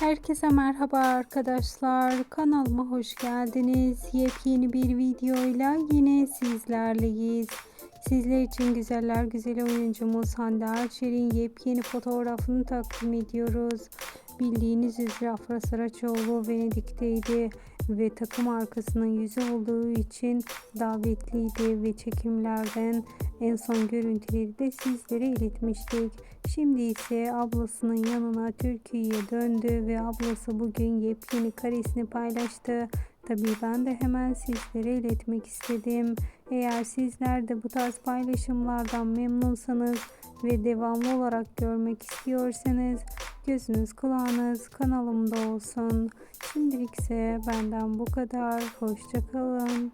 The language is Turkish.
Herkese merhaba arkadaşlar. Kanalıma hoş geldiniz. Yepyeni bir videoyla yine sizlerleyiz. Sizler için güzeller güzeli oyuncumuz Hande Erçel'in yepyeni fotoğrafını takdim ediyoruz. Bildiğiniz üzere Afra Saraçoğlu Venedik'teydi ve takım arkasının yüzü olduğu için davetliydi ve çekimlerden en son görüntüleri de sizlere iletmiştik. Şimdi ise ablasının yanına Türkiye'ye döndü ve ablası bugün yepyeni karesini paylaştı. Tabii ben de hemen sizlere iletmek istedim. Eğer sizler de bu tarz paylaşımlardan memnunsanız ve devamlı olarak görmek istiyorsanız Gözünüz kulağınız kanalımda olsun. Şimdilik ise benden bu kadar. Hoşçakalın.